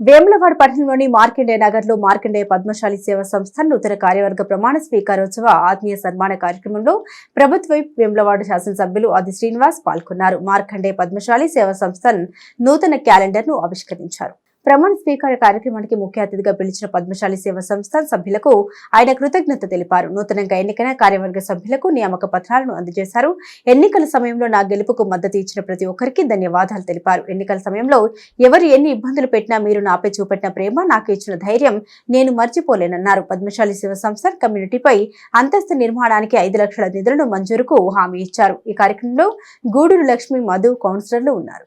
వేములవాడ పట్టణంలోని మార్కండే నగర్లో మార్కండే పద్మశాలి సేవా సంస్థ నూతన కార్యవర్గ ప్రమాణ స్వీకారోత్సవ ఆత్మీయ సన్మాన కార్యక్రమంలో ప్రభుత్వ వేములవాడ శాసనసభ్యులు ఆది శ్రీనివాస్ పాల్గొన్నారు. మార్కండే పద్మశాలి సేవా సంస్థ నూతన క్యాలెండర్ను ఆవిష్కరించారు. ప్రమాణ స్వీకార కార్యక్రమానికి ముఖ్య అతిథిగా పిలిచిన పద్మశాలి సేవా సంస్థ సభ్యులకు ఆయన కృతజ్ఞత తెలిపారు. నూతనంగా ఎన్నికైన కార్యవర్గ సభ్యులకు నియామక పత్రాలను అందజేశారు. ఎన్నికల సమయంలో నా గెలుపుకు మద్దతు ఇచ్చిన ప్రతి ఒక్కరికి ధన్యవాదాలు తెలిపారు. ఎన్నికల సమయంలో ఎవరు ఎన్ని ఇబ్బందులు పెట్టినా మీరు నాపై చూపెట్టిన ప్రేమ నాకు ఇచ్చిన ధైర్యం నేను మర్చిపోలేనన్నారు. పద్మశాలి శివ సంస్థ కమ్యూనిటీపై అంతస్తు నిర్మాణానికి ఐదు లక్షల నిధులను మంజూరుకు హామీ ఇచ్చారు. ఈ కార్యక్రమంలో గూడూరు లక్ష్మి మధు కౌన్సిలర్లు ఉన్నారు.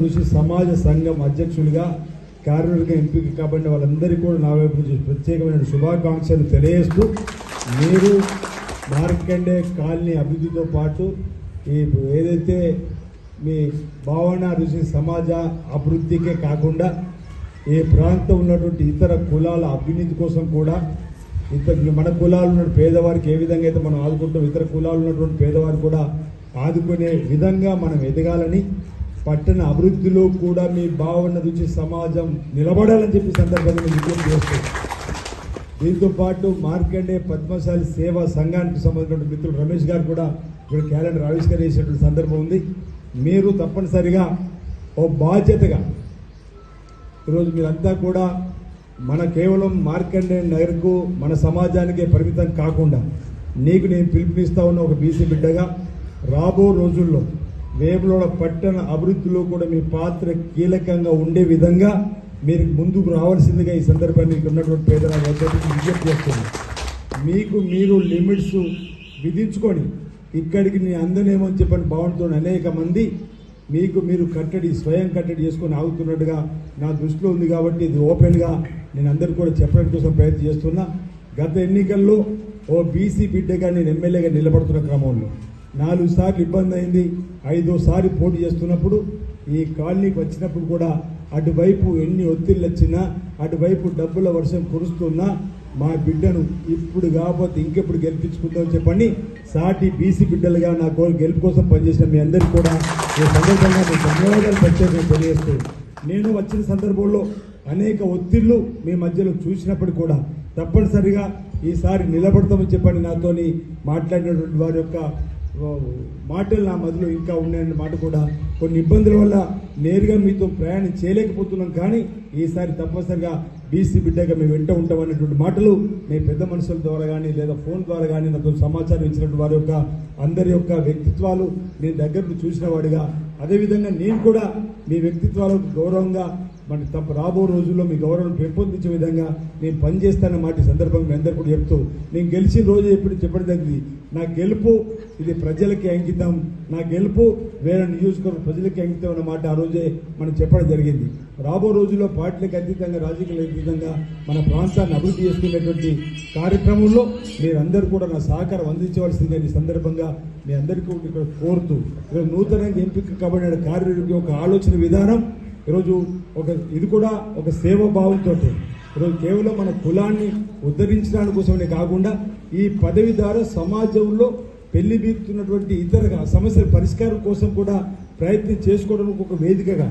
ఋషి సమాజ సంఘం అధ్యక్షుడిగా కార్యవర్గ ఎంపిక కాబట్టి వాళ్ళందరికీ కూడా నా వైపు నుంచి ప్రత్యేకమైన శుభాకాంక్షలు తెలియజేస్తూ మీరు మార్కండే కాలనీ అభివృద్ధితో పాటు ఈ ఏదైతే మీ భావన ఋషి సమాజ అభివృద్ధికే కాకుండా ఏ ప్రాంతం ఉన్నటువంటి ఇతర కులాల అభ్యున్నతి కోసం కూడా ఇతర మన కులాలు ఉన్న పేదవారికి ఏ విధంగా అయితే మనం ఆదుకుంటాం ఇతర కులాలు ఉన్నటువంటి పేదవారు కూడా ఆదుకునే విధంగా మనం ఎదగాలని పట్టణ అభివృద్ధిలో కూడా మీ భావన రుచి సమాజం నిలబడాలని చెప్పి సందర్భంగా విజ్ఞప్తి చేస్తాం దీంతో పాటు మార్కండే పద్మశాలి సేవా సంఘానికి సంబంధించిన మిత్రులు రమేష్ గారు కూడా ఇక్కడ క్యాలెండర్ ఆవిష్కరించేటువంటి సందర్భం ఉంది. మీరు తప్పనిసరిగా ఓ బాధ్యతగా ఈరోజు మీరంతా కూడా మన కేవలం మార్కండే నగర్కు మన సమాజానికే పరిమితం కాకుండా నీకు నేను పిలుపునిస్తా ఉన్న ఒక బీసీ బిడ్డగా రాబో రోజుల్లో వేములోడ పట్టణ అభివృద్ధిలో కూడా మీ పాత్ర కీలకంగా ఉండే విధంగా మీరు ముందుకు రావాల్సిందిగా ఈ సందర్భాన్ని మీకు ఉన్నటువంటి పేదల విజ్ఞప్తి చేస్తుంది మీకు మీరు లిమిట్స్ విధించుకొని ఇక్కడికి నేను అందనేమో అని చెప్పని భావనతో అనేక మంది మీకు మీరు కట్టడి స్వయం కట్టడి చేసుకొని ఆగుతున్నట్టుగా నా దృష్టిలో ఉంది కాబట్టి ఇది ఓపెన్గా నేను అందరికీ కూడా చెప్పడం కోసం ప్రయత్నం చేస్తున్నా. గత ఎన్నికల్లో ఓ బీసీ బిడ్డగా నేను ఎమ్మెల్యేగా నిలబడుతున్న క్రమంలో నాలుగు సార్లు ఇబ్బంది అయింది. ఐదోసారి పోటీ చేస్తున్నప్పుడు ఈ కాలనీకి వచ్చినప్పుడు కూడా అటువైపు ఎన్ని ఒత్తిళ్ళు వచ్చినా అటువైపు డబ్బుల వర్షం కురుస్తున్నా మా బిడ్డను ఇప్పుడు కాకపోతే ఇంకెప్పుడు గెలిపించుకుందాం చెప్పని సాటి బీసీ బిడ్డలుగా నా కోరి గెలుపు కోసం పనిచేసిన మీ అందరికీ కూడా ఈ సందర్భంగా మీ ధన్యవాదాలు ప్రత్యేకంగా తెలియజేస్తూ నేను వచ్చిన సందర్భంలో అనేక ఒత్తిళ్ళు మీ మధ్యలో చూసినప్పుడు కూడా తప్పనిసరిగా ఈసారి నిలబడతామని చెప్పండి నాతోని మాట్లాడినటువంటి వారి యొక్క మాటలు నా మదిలో ఇంకా ఉన్నాయన్న మాట కూడా కొన్ని ఇబ్బందుల వల్ల నేరుగా మీతో ప్రయాణం చేయలేకపోతున్నాం. కానీ ఈసారి తప్పనిసరిగా బీసీ బిడ్డగా మేము వెంట ఉంటామనేటువంటి మాటలు మీ పెద్ద మనుషుల ద్వారా కానీ లేదా ఫోన్ ద్వారా కానీ నాతో సమాచారం ఇచ్చినటువంటి వారి యొక్క అందరి యొక్క వ్యక్తిత్వాలు నేను దగ్గరకు చూసిన వాడిగా. అదేవిధంగా నేను కూడా మీ వ్యక్తిత్వాలకు గౌరవంగా మరి తప్ప రాబో రోజుల్లో మీ గౌరవం పెంపొందించే విధంగా నేను పనిచేస్తానన్న మాట సందర్భంగా మీ అందరు కూడా చెప్తూ నేను గెలిచిన రోజు ఎప్పుడు చెప్పడం జరిగింది. నా గెలుపు ఇది ప్రజలకి అంకితం. నా గెలుపు వేరే నియోజకవర్గ ప్రజలకి అంకితం అన్న మాట ఆ రోజే మనం చెప్పడం జరిగింది. రాబో రోజుల్లో పార్టీలకు అతీతంగా రాజకీయాలకు అతీతంగా మన ప్రాంతాన్ని అభివృద్ధి చేసుకునేటువంటి కార్యక్రమంలో మీరందరూ కూడా నా సహకారం అందించవలసిందిగా ఈ సందర్భంగా మీ అందరికీ ఇక్కడ కోరుతూ ఇక్కడ నూతనంగా ఎంపిక కాబట్టి కార్యవర్గం ఒక ఆలోచన విధానం ఈరోజు ఒక ఇది కూడా ఒక సేవ భావంతో ఈరోజు కేవలం మన కులాన్ని ఉద్ధరించడానికి కోసమే కాకుండా ఈ పదవి ద్వారా సమాజంలో పెళ్ళి బీరుతున్నటువంటి ఇతర సమస్యల పరిష్కారం కోసం కూడా ప్రయత్నం చేసుకోవడానికి ఒక వేదికగా